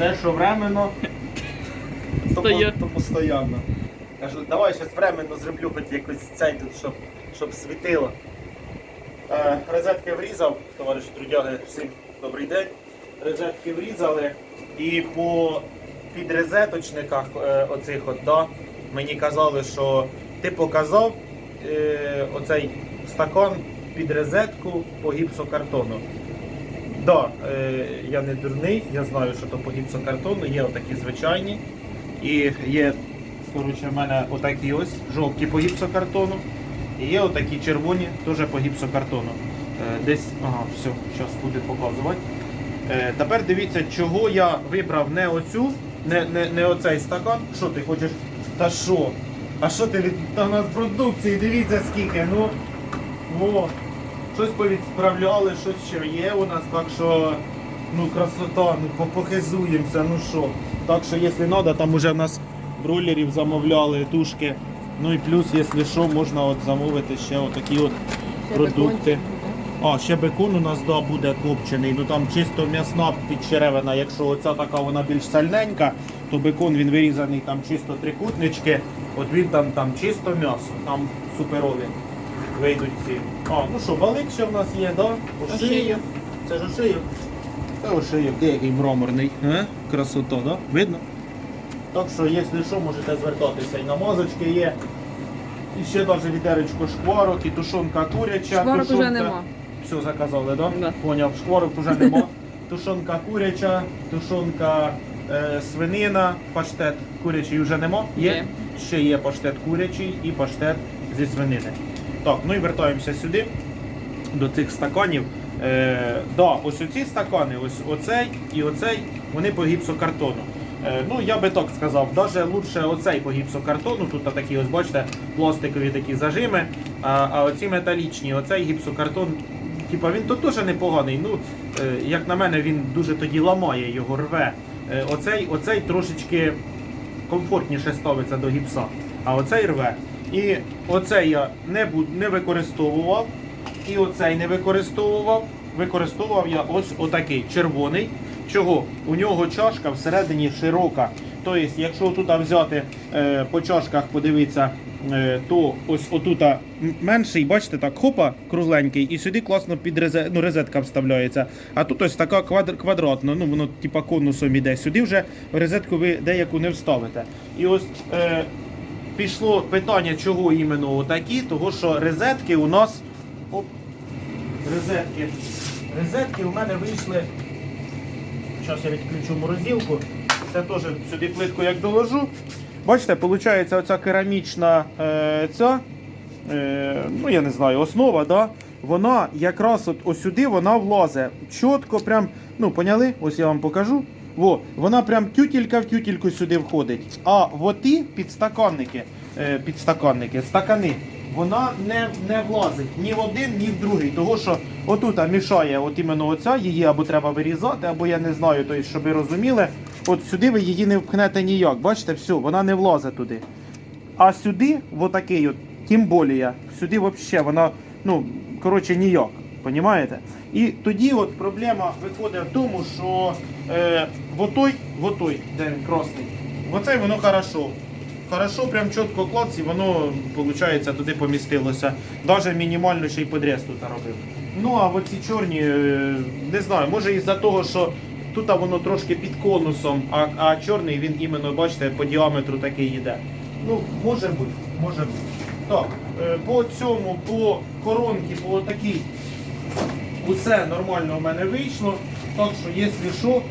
Все, що временно, то, Стоя. то постійно. Кажу, давай щось временно зроблю, хоч якось цей тут, щоб, щоб світило. Е, розетки врізав, товариші трудяги, всім добрий день. Розетки врізали і по підрезеточниках е, оцих от, да, мені казали, що ти показав е, оцей стакан під розетку по гіпсокартону. Да, е, я не дурний, я знаю, що то по гіпсокартону, є отакі звичайні. І є, коротше, в мене отакі ось жовті по гіпсокартону. І є отакі червоні теж по гіпсокартону. Е, десь, ага, все, зараз буде показувати. Е, тепер дивіться, чого я вибрав не оцю, не, не, не оцей стакан. Що ти хочеш? Та що? А що ти від та у нас продукції? Дивіться скільки. Ну, о, щось повідсправляли, щось ще є у нас, так що ну красота, ну похизуємося, ну що. Так що, якщо треба, там уже в нас бройлерів замовляли, тушки. Ну і плюс, якщо що, можна от замовити ще отакі от продукти. А, ще бекон у нас да, буде копчений, ну там чисто м'ясна підчеревина. Якщо оця така вона більш сальненька, то бекон він вирізаний там чисто трикутнички, от він там, там чисто м'ясо, там суперові вийдуть ці. А, ну що, балик ще в нас є, да? Ошиєв. Це ж ошиєв. Це ошиєв, де який мраморний. А? Красота, да? Видно? Так що, якщо що, можете звертатися. І намазочки є. І ще навіть відеречко шкварок, і тушонка куряча. Шкварок тушонка... уже нема. Все заказали, да? Да. Поняв, шкварок вже нема. Тушонка куряча, тушонка е, свинина, паштет курячий вже нема. Є? Є. Ще є паштет курячий і паштет зі свинини. Так, ну і вертаємося сюди до цих стаканів. Е, да, ось оці стакани, ось оцей і оцей, вони по гіпсокартону. Е, ну, я би так сказав, навіть лучше оцей по гіпсокартону, тут такі, ось бачите, пластикові такі зажими, а, а оці металічні, оцей гіпсокартон, типа він тут теж непоганий. Ну, е, як на мене, він дуже тоді ламає його, рве. Е, оцей, оцей трошечки комфортніше ставиться до гіпса, а оцей рве. І оцей я не, бу- не використовував, і оцей не використовував. Використовував я ось отакий червоний. Чого? У нього чашка всередині широка. Тобто, якщо тут взяти е, по чашках, подивитися, е, то ось отута м- менший, бачите, так, хопа, кругленький, і сюди класно під резе, ну, розетка вставляється. А тут ось така квадр, квадратна, ну воно типа конусом іде. Сюди вже розетку ви деяку не вставите. І ось е, пішло питання, чого іменно отакі, того що розетки у нас. Оп, розетки. Розетки у мене вийшли. Зараз я відключу морозилку. Це теж сюди плитку як доложу. Бачите, виходить, оця керамічна е, ця, е, ну я не знаю, основа, да? вона якраз от ось сюди вона влазить. Чітко, прям, ну поняли? Ось я вам покажу. Во, вона прям тютілька в тютільку сюди входить. А в оті підстаканники, е, підстаканники, стакани, вона не, не влазить ні в один, ні в другий. Того що отут мішає от іменно оця, її або треба вирізати, або я не знаю, тобто, щоб ви розуміли. От сюди ви її не впхнете ніяк. Бачите, все, вона не влазить туди. А сюди, отакий от, тим более, сюди взагалі вона, ну, коротше, ніяк. Понімаєте? І тоді от проблема виходить в тому, що е, отой, отой, де він красний, оцей воно хорошо. Хорошо, прям чітко клац, і воно, виходить, туди помістилося. Навіть мінімально ще й подріз тут робив. Ну, а оці чорні, е, не знаю, може із-за того, що тут воно трошки під конусом, а, а чорний він іменно, бачите, по діаметру такий йде. Ну, може бути, може бути. Так, е, по цьому, по коронці, по такій, усе нормально у мене вийшло. Так що, якщо що,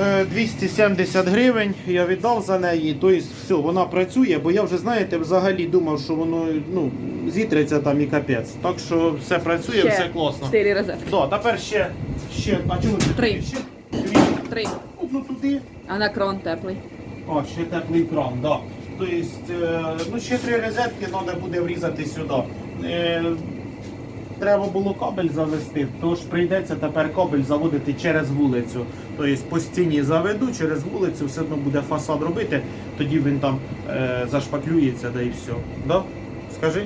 е, 270 гривень я віддав за неї, тобто все, вона працює, бо я вже, знаєте, взагалі думав, що воно ну, зітреться там і капець. Так що все працює, Ще все класно. Чотири розетки. Да, тепер ще, ще, а чого ти Три. Ще дві. Три. Одну туди, А на крон теплий. а, ще теплий кран, да. Тобто, е, ну ще три розетки треба буде врізати сюди. Треба було кабель завести, тож прийдеться тепер кабель заводити через вулицю. Тобто по стіні заведу, через вулицю все одно буде фасад робити, тоді він там е, зашпаклюється, да і все. Да? Скажи?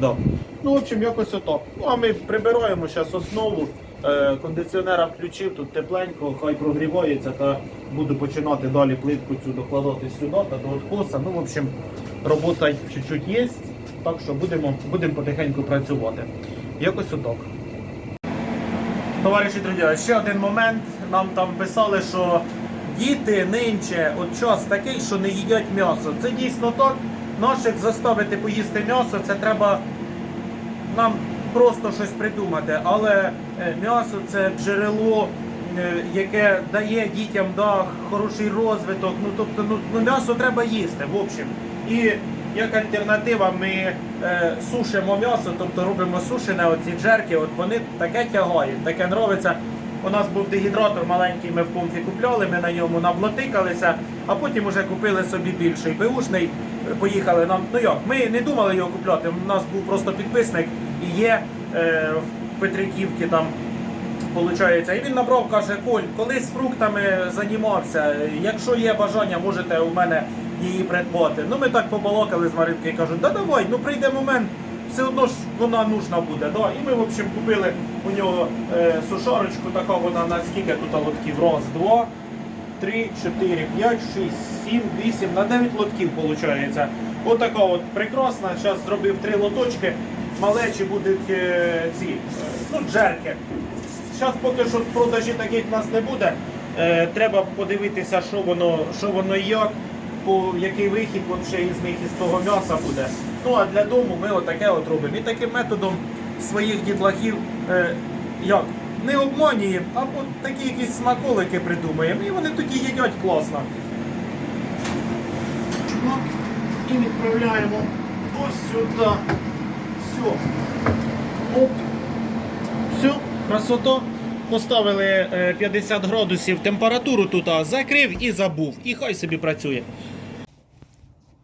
Да. Ну, в общем, якось ото. Ну, а ми прибираємо зараз основу. Е, кондиціонера включив, тут тепленько, хай прогрівається, та буду починати далі плитку цю докладати сюди та до откоса. Ну, в общем, робота чуть-чуть є, так що будемо, будемо потихеньку працювати. Якось отак. Товариші друзі, ще один момент. Нам там писали, що діти нинче, от час такий, що не їдять м'ясо. Це дійсно так. Наших заставити поїсти м'ясо, це треба нам просто щось придумати. Але е, м'ясо це джерело, е, яке дає дітям да, хороший розвиток. Ну тобто, ну, ну м'ясо треба їсти, в общем. І як альтернатива, ми е, сушимо м'ясо, тобто робимо сушене, оці джерки, от вони таке тягають, таке нравиться. У нас був дегідратор маленький, ми в комфі купляли, ми на ньому наблотикалися, а потім вже купили собі більший беушний. Поїхали нам. Ну як, ми не думали його купляти. У нас був просто підписник і є е, в Петриківці там. Получається, і він набрав, каже, Коль, колись фруктами займався. Якщо є бажання, можете у мене її придбати. Ну ми так побалакали з Маринкою і кажуть, да давай, ну прийде момент, все одно ж вона нужна буде. Да? І ми, в общем, купили у нього е, сушарочку, така вона на скільки тут лотків? Раз, два, три, чотири, п'ять, шість, сім, вісім, на дев'ять лотків виходить. Отака от прекрасна. Зараз зробив три лоточки. Малечі будуть е, ці е, ну, джерки. Зараз поки що в продажі таких в нас не буде. Е, треба подивитися, що воно, що воно як, по який вихід вообще із них із того м'яса буде. Ну а для дому ми отаке от робимо. І таким методом своїх дітлахів е, як? Не обманюємо, а от такі якісь смаколики придумаємо. І вони тоді їдять класно. І відправляємо ось сюди. Все. Оп. Все, красота. Поставили е, 50 градусів температуру тут, а закрив і забув. І хай собі працює.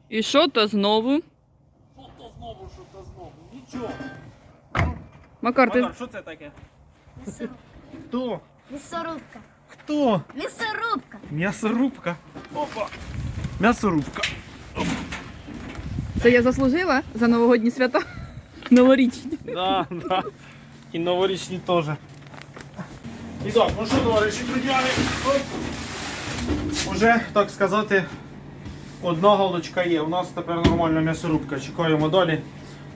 І що то знову? Що то знову, що то знову? Нічого. Макар, ти Макар, що це таке? Хто? Мясорубка. Хто? Мясорубка. М'ясорубка. Опа. М'ясорубка. це я заслужила за новогодні свята? Новорічні. Да, да. І новорічні теж. І так, ну що, товариші трудяни, оп. Уже, так сказати, одна галочка є. У нас тепер нормальна м'ясорубка. Чекаємо далі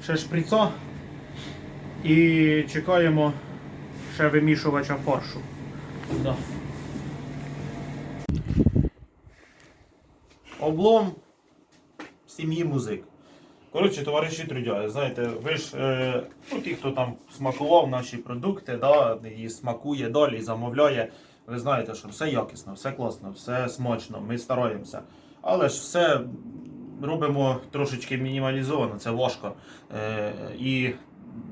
ще шприцо. І чекаємо ще вимішувача фаршу. Да. Облом сім'ї музик. Коротше, товариші трудяги, знаєте, ви ж е, ну, ті, хто там смакував наші продукти, да, і смакує далі, і замовляє. Ви знаєте, що все якісно, все класно, все смачно, ми стараємося. Але ж все робимо трошечки мінімалізовано, це важко. Е, і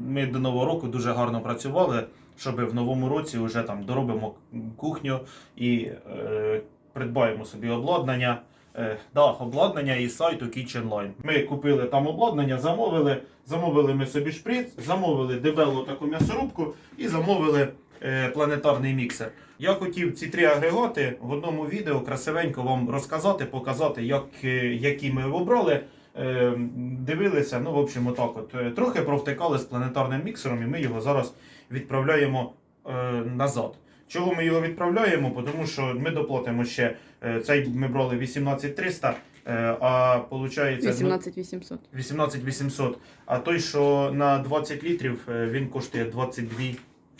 ми до Нового року дуже гарно працювали, щоб в новому році вже там доробимо кухню і е, придбаємо собі обладнання. Е, обладнання із сайту KitchenLine. Ми купили там обладнання, замовили, замовили ми собі шприц, замовили дебелу таку м'ясорубку і замовили е, планетарний міксер. Я хотів ці три агрегати в одному відео красивенько вам розказати, показати, як, е, які ми обрали. Е, дивилися, ну, в общем, отак от. Е, Трохи провтикали з планетарним міксером, і ми його зараз відправляємо е, назад. Чого ми його відправляємо? Тому що ми доплатимо ще е, цей ми брали 18300, е, а виходить 18 800. 18800. А той, що на 20 літрів, е, він коштує 22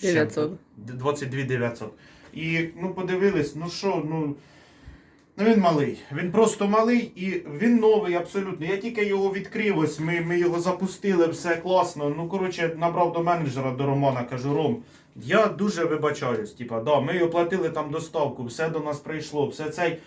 900. 22 900. І ну подивились, ну що, ну. Ну він малий. Він просто малий і він новий абсолютно. Я тільки його відкрив, ось ми, ми його запустили, все класно. Ну, коротше, набрав до менеджера, до Романа, кажу, Ром, я дуже вибачаюсь. Типа, да, ми оплатили там доставку, все до нас прийшло, все цей.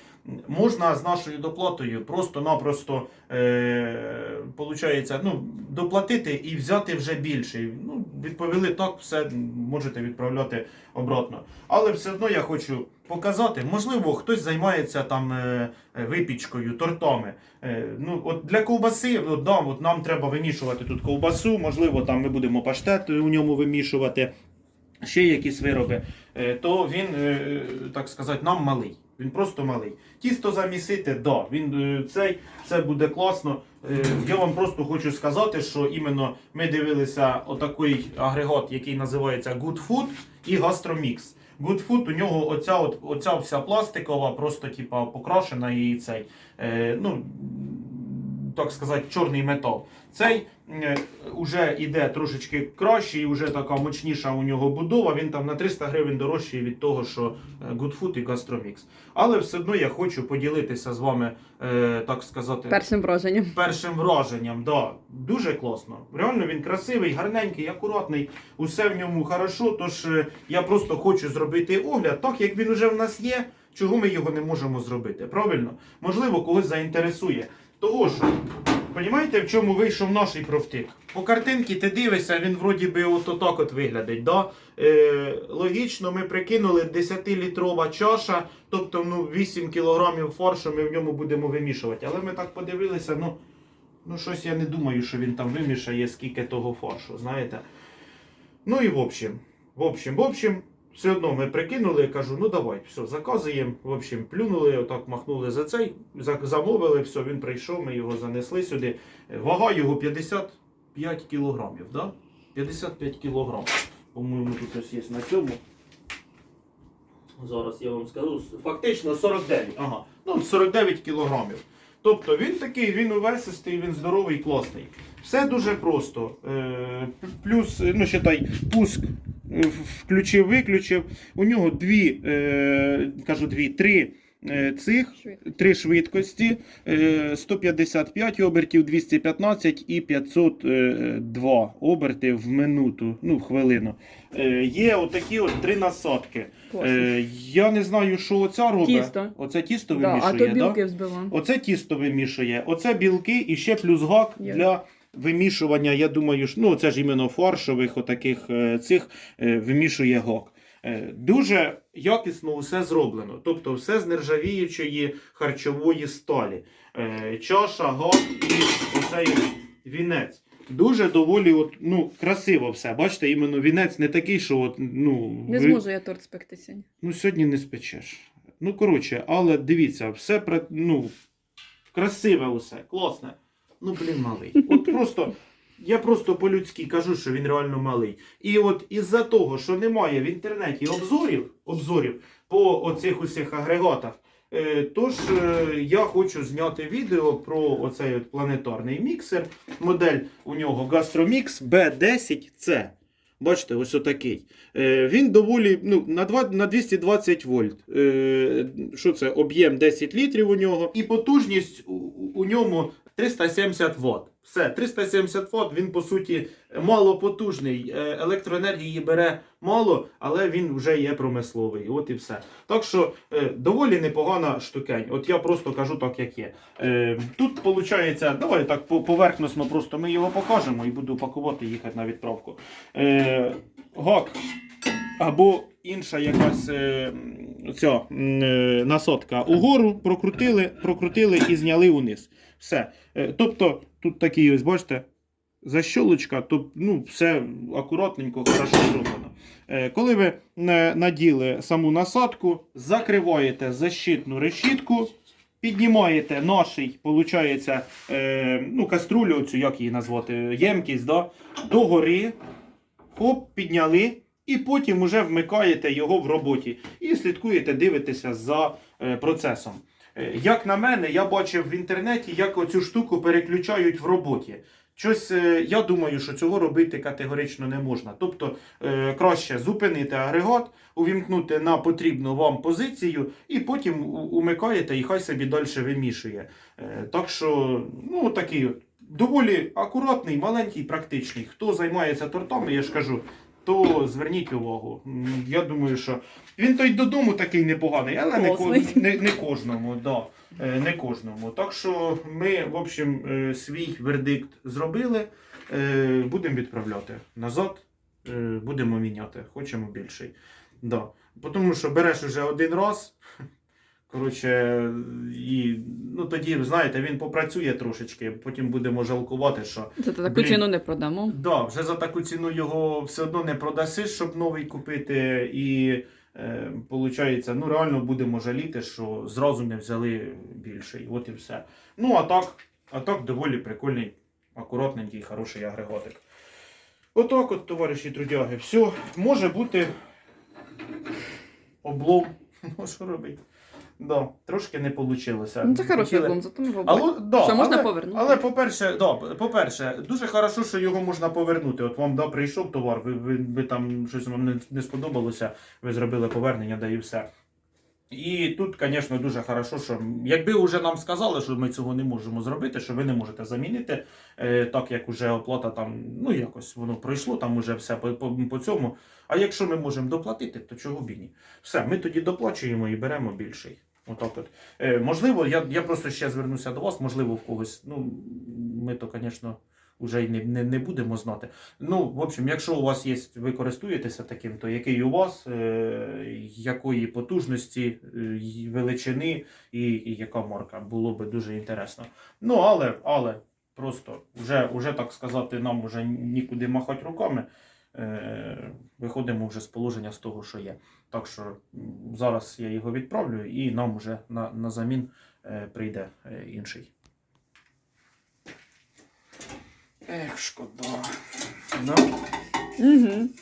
Можна з нашою доплатою просто-напросто е, получається, ну, доплатити і взяти вже більше. Ну, відповіли так, все можете відправляти обратно. Але все одно я хочу показати, можливо, хтось займається там е, випічкою, тортами. Е, ну, от для ковбаси, от, да, от нам треба вимішувати тут ковбасу, можливо, там ми будемо паштет у ньому вимішувати. Ще якісь вироби. е, то він, е, так сказати, нам малий. Він просто малий. Тісто замісити, да, він е, цей, це буде класно. Я вам просто хочу сказати, що іменно ми дивилися отакий агрегат, який називається Good Food і Gastromix. Good Food, у нього оця, от, оця вся пластикова, просто типа покрашена і цей, е, ну, так сказати, чорний метал. Цей е, уже йде трошечки краще і вже така мощніша у нього будова. Він там на 300 гривень дорожчий від того, що е, Good Food і Gastromix. Але все одно я хочу поділитися з вами, е, так сказати, Першим враженням. першим враженням. Да, дуже класно. Реально він красивий, гарненький, акуратний, усе в ньому хорошо. Тож е, я просто хочу зробити огляд, так як він уже в нас є. Чого ми його не можемо зробити? Правильно? Можливо, когось заінтересує. Того що, розумієте, в чому вийшов наш профтик? По картинці ти дивишся, він вроді би от отак от виглядить. Да? Е, логічно, ми прикинули 10-літрова чаша, тобто ну, 8 кг фаршу ми в ньому будемо вимішувати. Але ми так подивилися, ну, ну щось я не думаю, що він там вимішає скільки того фаршу, знаєте. Ну і в общем, в общем, в общем, все одно ми прикинули, я кажу, ну давай, все, заказуємо. В общем, плюнули, отак махнули за цей, замовили, все, він прийшов, ми його занесли сюди. Вага його 55 кілограмів, да? 55 кілограмів. По-моєму, тут ось є на цьому. Зараз я вам скажу. Фактично 49. Ага. Ну, 49 кілограмів. Тобто він такий, він увесистий, він здоровий, класний. Все дуже просто. Е, плюс, ну, считай, пуск включив, виключив. У нього дві, е, кажу, дві, три е, цих. Три швидкості: е, 155 обертів, 215 і 502 оберти в минуту, ну в хвилину. Е, Є отакі от три насадки. Е, Я не знаю, що оця робить. Тісто. Оце тісто Да, вимішує. а то білки взбила. Оце тісто вимішує, оце білки і ще плюс гак Є. для вимішування. Я думаю, що ну це ж іменно фаршових отаких е, цих е, вимішує гак. Е, Дуже якісно усе зроблено. Тобто все з нержавіючої харчової сталі. Е, Чаша, гак і оцей вінець. Дуже доволі от, ну, красиво все. Бачите, іменно вінець не такий, що от, ну, Не ви- зможу я торт спекти сьогодні. Ну, сьогодні не спечеш. Ну, коротше, але дивіться, все ну, красиве усе, класне. Ну, блін, малий. От просто, я просто по-людськи кажу, що він реально малий. І от із-за того, що немає в інтернеті обзорів, обзорів по оцих усіх агрегатах, е, тож е, я хочу зняти відео про оцей от планетарний міксер. Модель у нього Gastromix B10C. Бачите, ось отакий. Е, він доволі ну, на, 2, на 220 вольт. Що це? Об'єм 10 літрів у нього. І потужність у, у ньому 370 Вт. Все, 370 Вт, він по суті малопотужний. Е, електроенергії бере мало, але він вже є промисловий. От і все. Так що е, доволі непогана штукень. От я просто кажу так, як є. Е, тут виходить, давай так по- поверхносно просто ми його покажемо і буду пакувати їхати на відправку. Гак або інша якась ця е, угору, прокрутили, прокрутили і зняли униз. Все. Е, тобто тут такий ось, бачите, защолочка, то ну, все акуратненько, хорошо зроблено. Е, коли ви е, наділи саму насадку, закриваєте защитну решітку. Піднімаєте наший, виходить, ну, каструлю, оцю, як її назвати, ємкість, да, догори, хоп, підняли, і потім уже вмикаєте його в роботі. І слідкуєте, дивитеся за процесом. Е, як на мене, я бачив в інтернеті, як оцю штуку переключають в роботі. Щось, е, я думаю, що цього робити категорично не можна. Тобто е, краще зупинити агрегат, увімкнути на потрібну вам позицію, і потім умикаєте і хай собі далі вимішує. Так що, ну такий доволі акуратний, маленький, практичний. Хто займається тортами, я ж кажу, то зверніть увагу. Я думаю, що він той додому такий непоганий, але не, ко- не, не кожному. Да. Е, Не кожному. Так що ми, в общем, е, свій вердикт зробили. Е, Будемо відправляти назад, будемо міняти. Хочемо більший. Да. Тому що береш уже один раз. Коротше, і ну тоді, знаєте, він попрацює трошечки, потім будемо жалкувати, що Це таку Блін. ціну не продамо. Да, вже за таку ціну його все одно не продаси, щоб новий купити. І Е, Получається, ну реально будемо жаліти, що зразу не взяли більший. От і все. Ну, а так, а так доволі прикольний, акуратненький, хороший агрегатик. Отак от, товариші трудяги. Все, може бути облом. Ну, що робити? Да, трошки не вийшло. Ну це хороший облом, зато ми його Але, да, Що можна але, повернути. Але, по-перше, да, по-перше, дуже хорошо, що його можна повернути. От вам да, прийшов товар, ви, ви, ви там щось вам не, не сподобалося, ви зробили повернення, да і все. І тут, звісно, дуже хорошо, що якби вже нам сказали, що ми цього не можемо зробити, що ви не можете замінити, е, так як вже оплата там, ну якось воно пройшло, там уже все по, по, по цьому. А якщо ми можемо доплатити, то чого б і ні? Все, ми тоді доплачуємо і беремо більший. Отак от. Е, можливо, я, я просто ще звернуся до вас, можливо, в когось. Ну, ми то, звісно, вже й не, не, не будемо знати. Ну, в общем, якщо у вас є, ви користуєтеся таким, то який у вас, е, якої потужності, е, величини і, і яка марка, було би дуже інтересно. Ну, але, але просто вже, вже так сказати, нам вже нікуди махати руками. Е, виходимо вже з положення з того, що є. Так що зараз я його відправлю і нам вже на, на замін е, прийде е, інший. É, escudo. Não? Uhum.